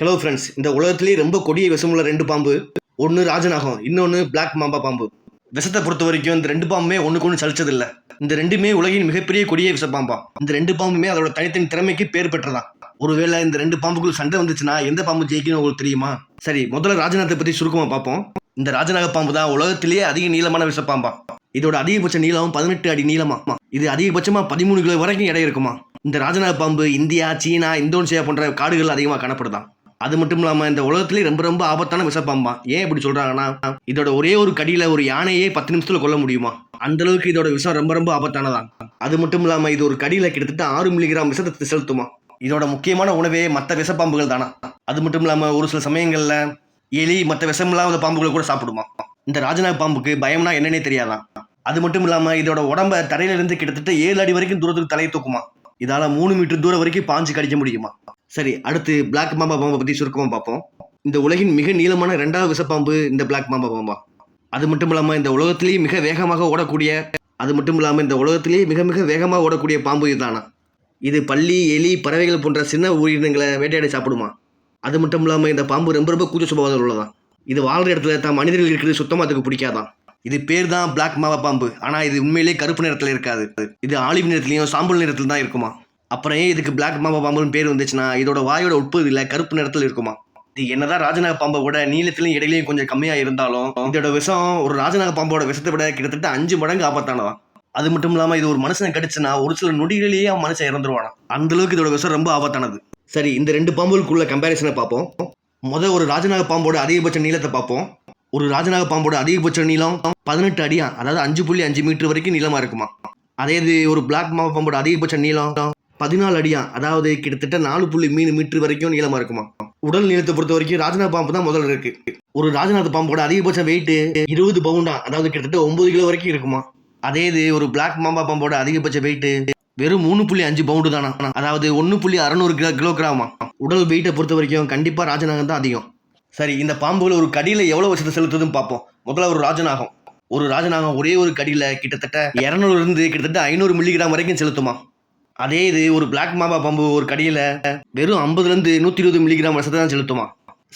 Hello friends இந்த உலகத்திலேயே ரொம்ப கொடிய விஷமுள்ள ரெண்டு பாம்பு. ஒன்று ராஜநாகம் இன்னொன்று பிளாக் மாம்பா பாம்பு. விஷத்தை பொறுத்த வரைக்கும் இந்த ரெண்டு பாம்புமே ஒன்றுக்கு ஒன்று சலிச்சதில்லை. இந்த ரெண்டுமே உலகின் மிகப்பெரிய கொடிய விஷப்பாம்பா. இந்த ரெண்டு பாம்புமே அதோட தனித்தனி திறமைக்கு பேர் பெற்றதான் ஒருவேளை இந்த ரெண்டு பாம்புக்குள் சண்டை வந்துச்சுன்னா எந்த பாம்பு ஜெயிக்கணும் உங்களுக்கு தெரியுமா? சரி முதல்ல ராஜநாகத்தை பற்றி சுருக்கமாக பார்ப்போம். இந்த ராஜநாக பாம்பு தான் உலகத்திலேயே அதிக நீளமான விஷப்பாம்பா. இதோட அதிகபட்ச நீளம் பதினெட்டு அடி நீளமா? இது அதிகபட்சமாக பதிமூணு கிலோ வரைக்கும் எடை இருக்குமா? இந்த ராஜநாக பாம்பு இந்தியா சீனா இந்தோனேஷியா போன்ற காடுகள் அதிகமாக காணப்படுதான் அது மட்டும் இல்லாமல் இந்த உலகத்திலே ரொம்ப ரொம்ப ஆபத்தான விஷப்பாம்பான் ஏன் இப்படி சொல்றாங்கன்னா இதோட ஒரே ஒரு கடியில ஒரு யானையே பத்து நிமிஷத்துல கொல்ல முடியுமா? அந்த அளவுக்கு இதோட விஷம் ரொம்ப ரொம்ப ஆபத்தானதான் அது மட்டும் இல்லாம இது ஒரு கடியில கிட்டத்தட்ட ஆறு மில்லிகிராம் விஷத்தை செலுத்துமா? இதோட முக்கியமான உணவே மற்ற விஷப்பாம்புகள் தானா? அது மட்டும் இல்லாம ஒரு சில சமயங்கள்ல எலி மற்ற விஷமில்லாத பாம்புகளை கூட சாப்பிடுமா? இந்த ராஜநாக பாம்புக்கு பயம்னா என்னன்னே தெரியாதான் அது மட்டும் இல்லாமல் இதோட உடம்ப தரையிலிருந்து கிட்டத்தட்ட ஏழு அடி வரைக்கும் தூரத்துக்கு தலையை தூக்குமா? இதால மூணு மீட்டர் தூரம் வரைக்கும் பாஞ்சு கடிக்க முடியுமா? சரி அடுத்து பிளாக் மாம்பா பாம்பை பற்றி சுருக்கமாக பார்ப்போம். இந்த உலகின் மிக நீளமான ரெண்டாவது விசப்பாம்பு இந்த பிளாக் மாம்பா பாம்பா. அது மட்டும் இல்லாமல் இந்த உலகத்திலேயே மிக வேகமாக ஓடக்கூடிய அது மட்டும் இல்லாமல் இந்த உலகத்திலேயே மிக மிக வேகமாக ஓடக்கூடிய பாம்பு இதுதானா? இது பள்ளி எலி பறவைகள் போன்ற சின்ன உயிரினங்களை வேட்டையாடி சாப்பிடுமா? அது மட்டும் இல்லாமல் இந்த பாம்பு ரொம்ப ரொம்ப கூச்ச சுபாவம் உள்ளதான் இது வாழ்ற இடத்துல தான் மனிதர்கள் இருக்கிறது சுத்தமாக அதுக்கு பிடிக்காதான் இது பேர் தான் பிளாக் மாவா பாம்பு. ஆனால் இது உண்மையிலேயே கருப்பு நிறத்தில் இருக்காது. இது ஆலிவ் நிறத்துலையும் சாம்பல் நிறத்தில் தான் இருக்குமா? அப்புறம் ஏன் இதுக்கு பிளாக் மாவா பாம்புன்னு பேர் வந்துச்சுன்னா இதோட வாயோட உட்பகுதியில் கருப்பு நிறத்தில் இருக்குமா? இது என்னதான் ராஜநாக பாம்பை விட நீளத்திலையும் இடையிலையும் கொஞ்சம் கம்மியாக இருந்தாலும் இதோட விஷம் ஒரு ராஜநாக பாம்போட விஷத்தை விட கிட்டத்தட்ட அஞ்சு மடங்கு ஆபத்தானதான் அது மட்டும் இல்லாமல் இது ஒரு மனுஷனை கடிச்சுன்னா ஒரு சில நொடிகளிலேயே அவன் மனுஷன் இறந்துருவானா அந்தளவுக்கு இதோட விஷம் ரொம்ப ஆபத்தானது. சரி இந்த ரெண்டு பாம்புகளுக்குள்ள கம்பேரிசனை பார்ப்போம். முத ஒரு ராஜநாக பாம்போட அதிகபட்ச நீளத்தை பார்ப்போம். ஒரு ராஜநாக பாம்போட அதிகபட்ச நீளம் பதினெட்டு அடியா அதாவது அஞ்சு புள்ளி அஞ்சு மீட்டர் வரைக்கும் நீளமாக இருக்குமா அதே இது ஒரு பிளாக் மாவா பாம்போட அதிகபட்ச நீளம் பதினாலு அடியா? அதாவது கிட்டத்தட்ட நாலு புள்ளி மீன் மீட்டர் வரைக்கும் நீளமா இருக்குமா? உடல் நீளத்தை பொறுத்த வரைக்கும் ராஜநாக பாம்பு தான் முதல்ல இருக்கு. ஒரு ராஜநாத பாம்போட அதிகபட்ச வெயிட் இருபது பவுண்டா அதாவது கிட்டத்தட்ட ஒன்பது கிலோ வரைக்கும் இருக்குமா? அதே இது ஒரு பிளாக் மாம்பா பாம்போட அதிகபட்ச வெயிட் வெறும் மூணு புள்ளி அஞ்சு பவுண்டு தானா? அதாவது ஒன்று புள்ளி அறநூறு கிலோ கிலோகிராமா? உடல் வெயிட்டை பொறுத்த வரைக்கும் கண்டிப்பாக ராஜநாகம் தான் அதிகம். சரி இந்த பாம்புகளை ஒரு கடியில் எவ்வளோ வருஷத்தை செலுத்துதுன்னு பார்ப்போம். முதல்ல ஒரு ராஜநாகம். ஒரு ராஜநாகம் ஒரே ஒரு கடியில் கிட்டத்தட்ட இரநூறுலேருந்து கிட்டத்தட்ட ஐநூறு மில்லிகிராம் வரைக்கும் செலுத்துமா? அதே இது ஒரு பிளாக் மாபா பம்பு ஒரு கடியில் வெறும் ஐம்பதுலேருந்து நூற்றி இருபது மில்லிகிராம் விஷத்தை தான் செலுத்துமா?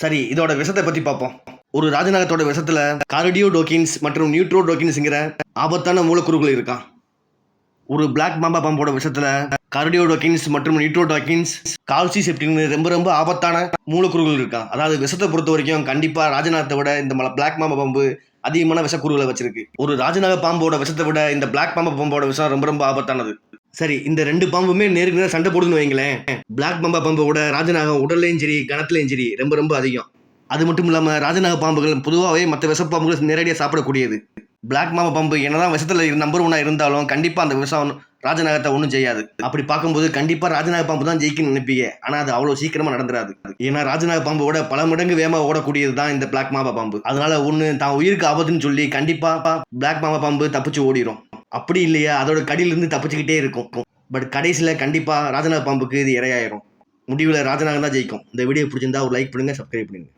சரி இதோட விஷத்தை பற்றி பார்ப்போம் ஒரு ராஜநாகத்தோட விஷத்தில் கார்டியோ டோக்கின்ஸ் மற்றும் நியூட்ரோ டோக்கின்ஸுங்கிற ஆபத்தான மூலக்கூறுகள் இருக்கான் ஒரு பிளாக் மாம்பா விஷத்தில் கார்டியோ டோக்கின்ஸ் மற்றும் நியூட்ரோடோகின்ஸ் கால்சி செப்டின் ரொம்ப ரொம்ப ஆபத்தான மூலக்கூறுகள் இருக்கான் அதாவது விஷத்தை பொறுத்த வரைக்கும் கண்டிப்பாக ராஜநாகத்தை விட இந்த பிளாக் மாம்பா பம்பு அதிகமான விஷக்கூறுகளை வச்சிருக்கு. ஒரு ராஜநாக பாம்போட விஷத்தை விட இந்த பிளாக் பாம்பா பாம்போட விஷம் ரொம்ப ரொம்ப ஆபத்தானது. சரி இந்த ரெண்டு பாம்புமே நேருக்கு நேரம் சண்டை போடுன்னு வைங்களேன். பிளாக் மாம்பா பாம்போட ராஜநாகம் உடல்லையும் சரி கணத்துலையும் சரி ரொம்ப ரொம்ப அதிகம். அது மட்டும் இல்லாமல் ராஜநாக பாம்புகள் பொதுவாகவே மற்ற விஷப்பாம்புகள் நேரடியாக சாப்பிடக்கூடியது. பிளாக் மாமா பாம்பு என்னதான் விஷத்தில் நம்பர் ஒன்றா இருந்தாலும் கண்டிப்பாக அந்த விஷம் ராஜநாகத்தை ஒன்றும் செய்யாது. அப்படி பார்க்கும்போது கண்டிப்பாக ராஜநாக பாம்பு தான் ஜெயிக்கணும்னு நினைப்பீங்க. ஆனால் அது அவ்வளோ சீக்கிரமாக நடந்துராது. ஏன்னா ராஜநாக பாம்போட பல மடங்கு வேகமாக ஓடக்கூடியது தான் இந்த பிளாக் மாமா பாம்பு. அதனால ஒன்று தான் உயிருக்கு ஆபத்துன்னு சொல்லி கண்டிப்பாக பிளாக் மாமா பாம்பு தப்பிச்சு ஓடிடும் அப்படி இல்லையா? அதோட கடியிலிருந்து தப்பிச்சுக்கிட்டே இருக்கும். பட் கடைசியில் கண்டிப்பாக ராஜநாக பாம்புக்கு இது இரையாயிரும். முடிவில் ராஜநாகம் தான் ஜெயிக்கும். இந்த வீடியோ பிடிச்சிருந்தா ஒரு லைக் பண்ணுங்கள் சப்ஸ்கிரைப் பண்ணுங்கள்